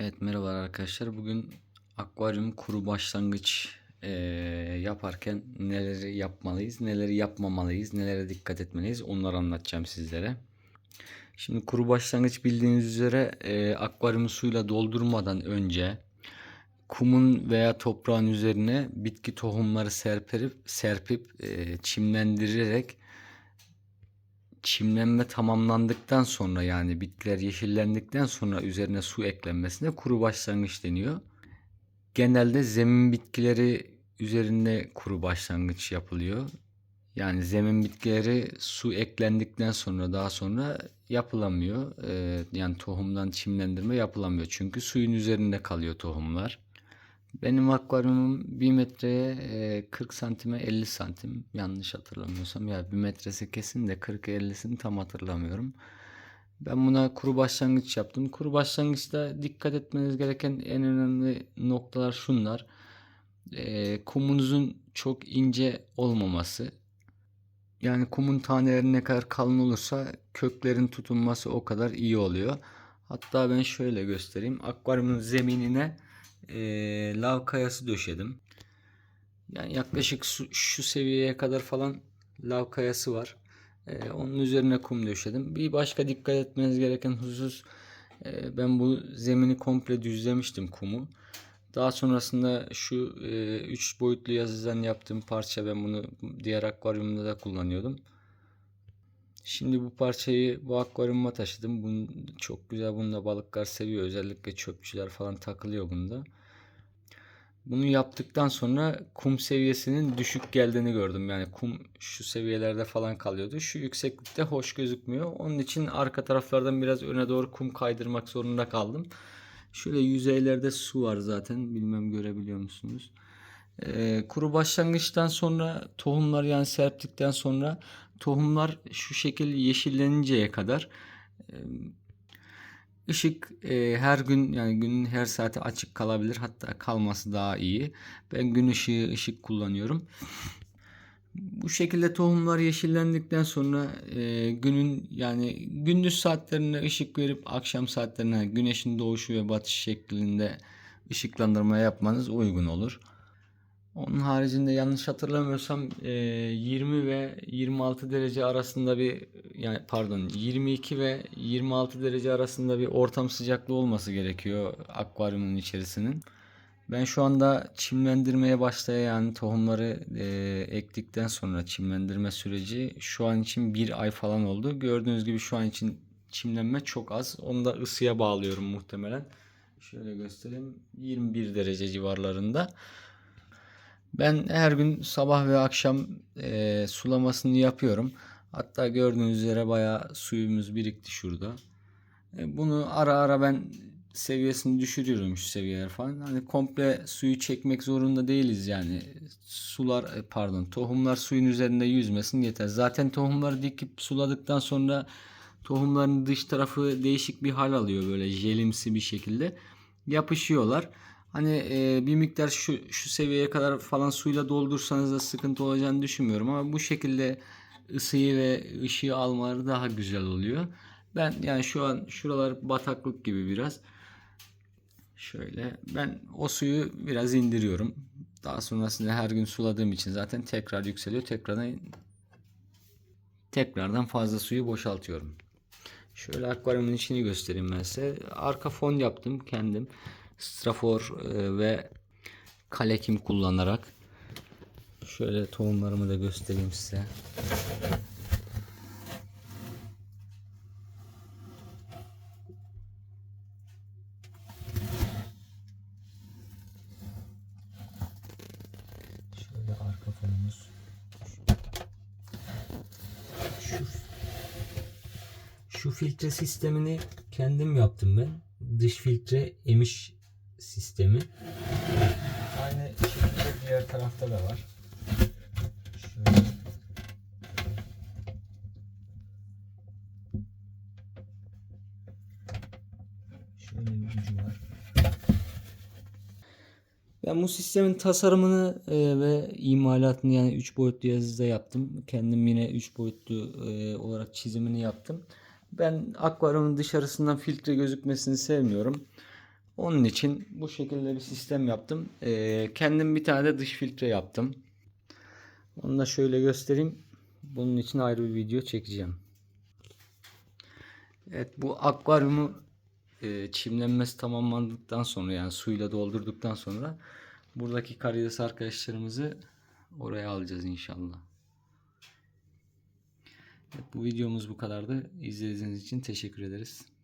Evet merhaba arkadaşlar. Bugün akvaryum kuru başlangıç eee, yaparken neleri yapmalıyız, neleri yapmamalıyız, nelere dikkat etmeliyiz onları anlatacağım sizlere. Şimdi kuru başlangıç bildiğiniz üzere eee akvaryumu suyla doldurmadan önce kumun veya toprağın üzerine bitki tohumları serpip serpip eee, çimlendirerek çimlenme tamamlandıktan sonra yani bitkiler yeşillendikten sonra üzerine su eklenmesine kuru başlangıç deniyor. Genelde zemin bitkileri üzerinde kuru başlangıç yapılıyor. Yani zemin bitkileri su eklendikten sonra daha sonra yapılamıyor. Ee, yani tohumdan çimlendirme yapılamıyor. Çünkü suyun üzerinde kalıyor tohumlar. Benim akvaryumum 1 metreye e, 40 santime 50 santim yanlış hatırlamıyorsam ya 1 metresi kesin de 40-50'sini tam hatırlamıyorum. Ben buna kuru başlangıç yaptım. Kuru başlangıçta dikkat etmeniz gereken en önemli noktalar şunlar. Kumunuzun çok ince olmaması. Yani kumun taneleri ne kadar kalın olursa köklerin tutunması o kadar iyi oluyor. Hatta ben şöyle göstereyim. Akvaryumun zeminine e, lav kayası döşedim. Yani yaklaşık su- şu seviyeye kadar falan lav kayası var. E, onun üzerine kum döşedim. Bir başka dikkat etmeniz gereken husus e, ben bu zemini komple düzlemiştim kumu. Daha sonrasında şu 3 boyutlu yazıdan yaptığım parça ben bunu diğer akvaryumda da kullanıyordum. Şimdi bu parçayı bu akvaryuma taşıdım. Bunu çok güzel bunu da balıklar seviyor. Özellikle çöpçüler falan takılıyor bunda. Bunu yaptıktan sonra kum seviyesinin düşük geldiğini gördüm. Yani kum şu seviyelerde falan kalıyordu. Şu yükseklikte hoş gözükmüyor. Onun için arka taraflardan biraz öne doğru kum kaydırmak zorunda kaldım. Şöyle yüzeylerde su var zaten. Bilmem görebiliyor musunuz? Ee, kuru başlangıçtan sonra tohumlar yani serptikten sonra tohumlar şu şekil yeşilleninceye kadar e, ışık e, her gün yani günün her saati açık kalabilir hatta kalması daha iyi. Ben gün ışığı ışık kullanıyorum. Bu şekilde tohumlar yeşillendikten sonra e, günün yani gündüz saatlerine ışık verip akşam saatlerine güneşin doğuşu ve batışı şeklinde ışıklandırma yapmanız uygun olur. Onun haricinde yanlış hatırlamıyorsam e, 20 ve 26 derece arasında bir yani pardon 22 ve 26 derece arasında bir ortam sıcaklığı olması gerekiyor akvaryumun içerisinin. Ben şu anda çimlendirmeye başlayan tohumları e, ektikten sonra çimlendirme süreci şu an için bir ay falan oldu. Gördüğünüz gibi şu an için çimlenme çok az. Onu da ısıya bağlıyorum muhtemelen. Şöyle göstereyim. 21 derece civarlarında. Ben her gün sabah ve akşam e, sulamasını yapıyorum. Hatta gördüğünüz üzere bayağı suyumuz birikti şurada. E, bunu ara ara ben seviyesini düşürüyorum şu seviyeler falan. Hani komple suyu çekmek zorunda değiliz yani. Sular e, pardon tohumlar suyun üzerinde yüzmesin yeter. Zaten tohumları dikip suladıktan sonra tohumların dış tarafı değişik bir hal alıyor böyle jelimsi bir şekilde. Yapışıyorlar. Hani e, bir miktar şu şu seviyeye kadar falan suyla doldursanız da sıkıntı olacağını düşünmüyorum ama bu şekilde ısıyı ve ışığı almaları daha güzel oluyor. Ben yani şu an şuralar bataklık gibi biraz. Şöyle ben o suyu biraz indiriyorum. Daha sonrasında her gün suladığım için zaten tekrar yükseliyor. Tekrardan tekrardan fazla suyu boşaltıyorum. Şöyle akvaryumun içini göstereyim ben size. Arka fon yaptım kendim. Strafor e, ve kalekim kullanarak. Şöyle tohumlarımı da göstereyim size. Şöyle arka fonumuz. Şu, filtre sistemini kendim yaptım ben. Dış filtre emiş sistemi. Aynı şekilde diğer tarafta da var. Şöyle. Şöyle bir ucu var. Ben bu sistemin tasarımını e, ve imalatını yani 3 boyutlu yazıda yaptım. Kendim yine 3 boyutlu e, olarak çizimini yaptım. Ben akvaryumun dışarısından filtre gözükmesini sevmiyorum. Onun için bu şekilde bir sistem yaptım. Ee, kendim bir tane de dış filtre yaptım. Onu da şöyle göstereyim. Bunun için ayrı bir video çekeceğim. Evet bu akvaryumu e, çimlenmesi tamamlandıktan sonra yani suyla doldurduktan sonra buradaki karides arkadaşlarımızı oraya alacağız inşallah. Evet, bu videomuz bu kadardı. İzlediğiniz için teşekkür ederiz.